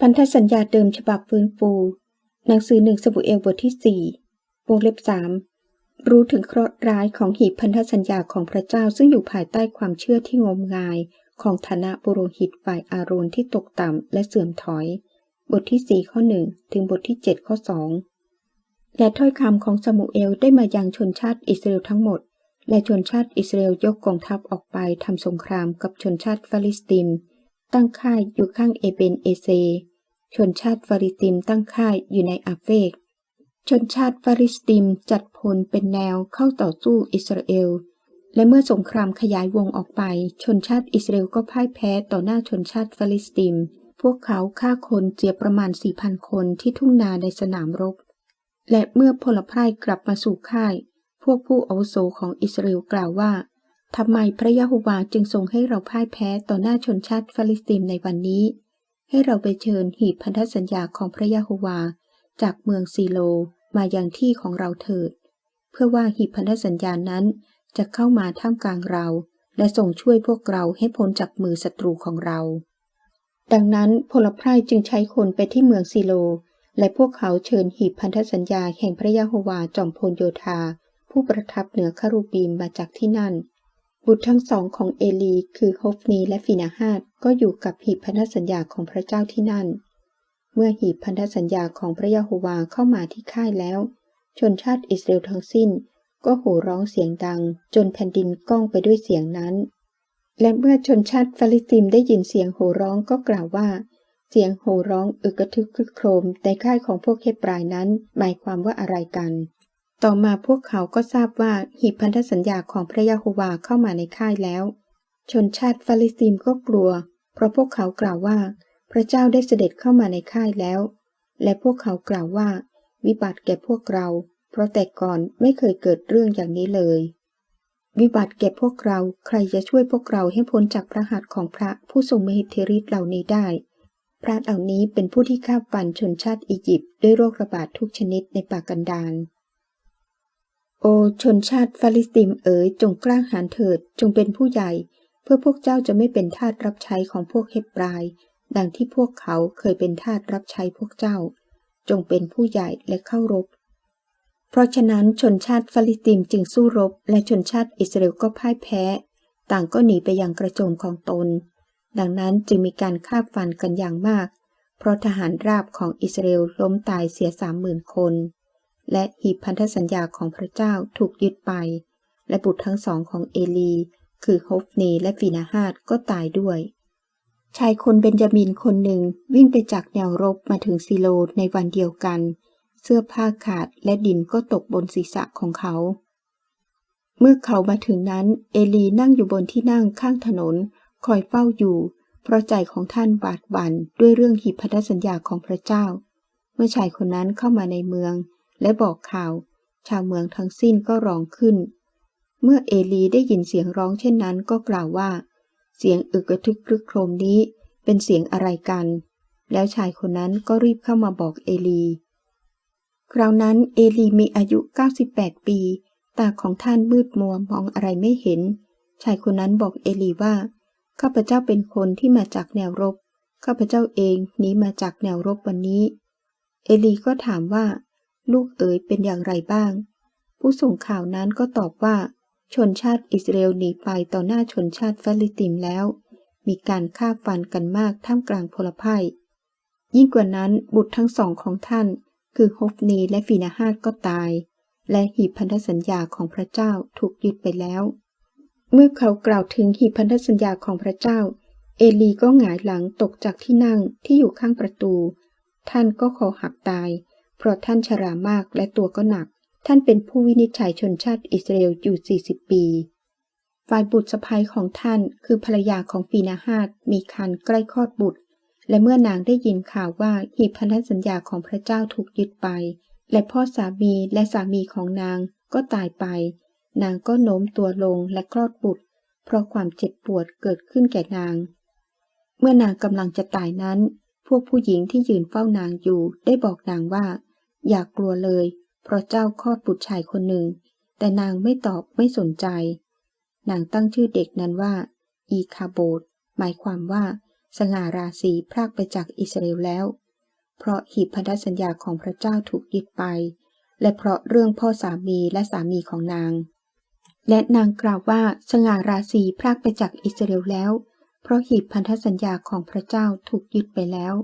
พันธสัญญาเดิมฉบับฟื้นฟู หนังสือหนึ่งสมุเอลบทที่สี่วงเล็บสามรู้ถึงเคราะห์ร้ายของหีบพันธสัญญาของพระเจ้าซึ่งอยู่ภายใต้ความเชื่อที่งมงายของฐานะปุโรหิตฝ่ายอาโรนที่ตกต่ำและเสื่อมถอย บทที่สี่ข้อหนึ่งถึงบทที่เจ็ดข้อสองและถ้อยคำของสมุเอลได้มายังชนชาติอิสราเอลทั้งหมด และชนชาติอิสราเอลยกกองทัพออกไปทำสงครามกับชนชาติฟาลิสติน ตั้งค่ายอยู่ข้างเอเบนเอเซ ชนชาติฟาริสติมตั้งค่ายอยู่ในอาเฟก ชนชาติฟาริสติมจัดพลเป็นแนวเข้าต่อสู้อิสราเอล และเมื่อสงครามขยายวงออกไป ชนชาติอิสราเอลก็พ่ายแพ้ต่อหน้าชนชาติฟาลิสติม พวกเขาฆ่าคนเจียประมาณ 4,000 คนที่ทุ่งนาในสนามรบ และเมื่อพลพ่ายกลับมาสู่ค่าย พวกผู้อาวุโสของอิสราเอลกล่าวว่า ทำไมพระยะโฮวาจึงทรงให้เราพ่ายแพ้ต่อหน้าชนชาติฟาลิสติมในวันนี้ ให้เราไปเชิญหีบพันธสัญญาของพระยะโฮวา จากเมืองซีโลมายังที่ของเราเถิด เพื่อว่าหีบพันธสัญญานั้นจะเข้ามาท่ามกลางเรา และส่งช่วยพวกเราให้พ้นจากมือศัตรูของเรา ดังนั้นพลพรายจึงใช้คนไปที่เมืองซีโล และพวกเขาเชิญหีบพันธสัญญาแห่งพระยะโฮวาจอมพลโยธา ผู้ประทับเหนือคารูบีมมาจากที่นั่น บุตรทั้งสองของเอลีคือโฮฟนีและฟินาฮาดก็อยู่กับหีบพันธสัญญาของพระเจ้าที่นั่น เมื่อหีบพันธสัญญาของพระยะโฮวาเข้ามาที่ค่ายแล้ว ชนชาติอิสราเอลทั้งสิ้น ก็โห่ร้องเสียงดัง จนแผ่นดินก้องไปด้วยเสียงนั้น และเมื่อชนชาติฟาลิสติมได้ยินเสียงโห่ร้องก็กล่าวว่า เสียงโห่ร้องอึกระทึกครึกโครมในค่ายของพวกเฮบรายนั้นหมายความว่าอะไรกัน ต่อมาพวกเขาก็ทราบว่าหีบพันธสัญญาของพระยะโฮวาเข้ามาในค่ายแล้ว ชนชาติฟาลิสติมก็กลัว เพราะพวกเขากล่าวว่า พระเจ้าได้เสด็จเข้ามาในค่ายแล้ว และพวกเขากล่าวว่า วิบัติแก่พวกเรา เพราะแต่ก่อนไม่เคยเกิดเรื่องอย่างนี้เลย วิบัติแก่พวกเราใครจะช่วยพวกเราให้พ้นจากพระหัตถ์ของพระผู้ทรงมหิทธิฤทธิ์เหล่านี้ได้ พระเหล่านี้เป็นผู้ที่ฆ่าฟันชนชาติอียิปต์ด้วยโรคระบาดทุกชนิดในปากันดาร โอชนชาติฟาลิสติมเอ๋ยจงกล้าหาญเถิดจงเป็นผู้ใหญ่ เพื่อพวกเจ้าจะไม่เป็นทาสรับใช้ของพวกเฮบราย ดังที่พวกเขาเคยเป็นทาสรับใช้พวกเจ้า จงเป็นผู้ใหญ่และเข้ารบ เพราะฉะนั้นชนชาติฟาลิสติมจึงสู้รบ และชนชาติอิสราเอลก็พ่ายแพ้ ต่างก็หนีไปยังกระโจมของตน ดังนั้นจึงมีการฆ่าฟันกันอย่างมาก เพราะทหารราบของอิสราเอลล้มตายเสียสามหมื่นคน และหีบพันธสัญญาของพระเจ้าถูกยึดไป และบุตรทั้งสองของเอลี คือโฮฟเนและฟีนาฮาดก็ตายด้วย ชายคนเบนจามินคนหนึ่งวิ่งไปจากแนวรบมาถึงซิโลในวันเดียวกัน เสื้อผ้าขาดและดินก็ตกบนศีรษะของเขา เมื่อเขามาถึงนั้นเอลีนั่งอยู่บนที่นั่งข้างถนน คอยเฝ้าอยู่ เพราะใจของท่านบาดบั่นด้วยเรื่องหีบพันธสัญญาของพระเจ้า เมื่อชายคนนั้นเข้ามาในเมือง และบอกข่าว ชาวเมืองทั้งสิ้นก็ร้องขึ้น เมื่อเอลีได้ยินเสียงร้องเช่นนั้นก็กล่าวว่า เสียงอึกระทึกครึกโครมนี้เป็นเสียงอะไรกัน แล้วชายคนนั้นก็รีบเข้ามาบอกเอลี คราวนั้นเอลีมีอายุ 98 ปี ตาของท่านมืดมัวมองอะไรไม่เห็น ชายคนนั้นบอกเอลีว่า ข้าพเจ้าเป็นคนที่มาจากแนวรบ ข้าพเจ้าเองหนีมาจากแนวรบวันนี้ เอลีก็ถามว่า ลูกเอ๋ยเป็นอย่างไรบ้าง ผู้ส่งข่าวนั้นก็ตอบว่า ชนชาติอิสราเอลหนีไปต่อหน้าชนชาติฟาลิติมแล้ว มีการฆ่าฟันกันมากท่ามกลางพลภัยยิ่งกว่านั้นบุตรทั้งสองของท่าน คือโฮฟนีและฟีนาฮาดก็ตาย และหีบพันธสัญญาของพระเจ้าถูกยึดไปแล้ว เมื่อเขากล่าวถึงหีบพันธสัญญาของพระเจ้า เอลีก็หงายหลังตกจากที่นั่งที่อยู่ข้างประตู ท่านก็คอหักตาย เพราะท่านชรามากและตัวก็หนัก ท่านเป็นผู้วินิจฉัยชนชาติอิสราเอลอยู่ 40 ปี ฝ่ายบุตรสะใภ้ของท่านคือภรรยาของฟีนาฮาดมีคันใกล้คลอดบุตร และเมื่อนางได้ยินข่าวว่าหีบพันธสัญญาของพระเจ้าถูกยึดไป และพ่อสามีและสามีของนางก็ตายไป นางก็โน้มตัวลงและคลอดบุตร เพราะความเจ็บปวดเกิดขึ้นแก่นาง เมื่อนางกำลังจะตายนั้น พวกผู้หญิงที่ยืนเฝ้านางอยู่ได้บอกนางว่า อย่ากกลัวเลย เพราะเจ้าคลอดบุตรชายคนหนึ่ง แต่นางไม่ตอบไม่สนใจ นางตั้งชื่อเด็กนั้นว่า อีคาโบดหมายความว่า สง่าราศีพรากไปจากอิสราเอลแล้ว เพราะหีบพันธสัญญาของพระเจ้าถูกยึดไป และเพราะเรื่องพ่อสามีและสามีของนาง และนางกล่าวว่าสง่าราศีพรากไปจากอิสราเอลแล้ว เพราะหีบพันธสัญญาของพระเจ้าถูกยึดไปแล้ว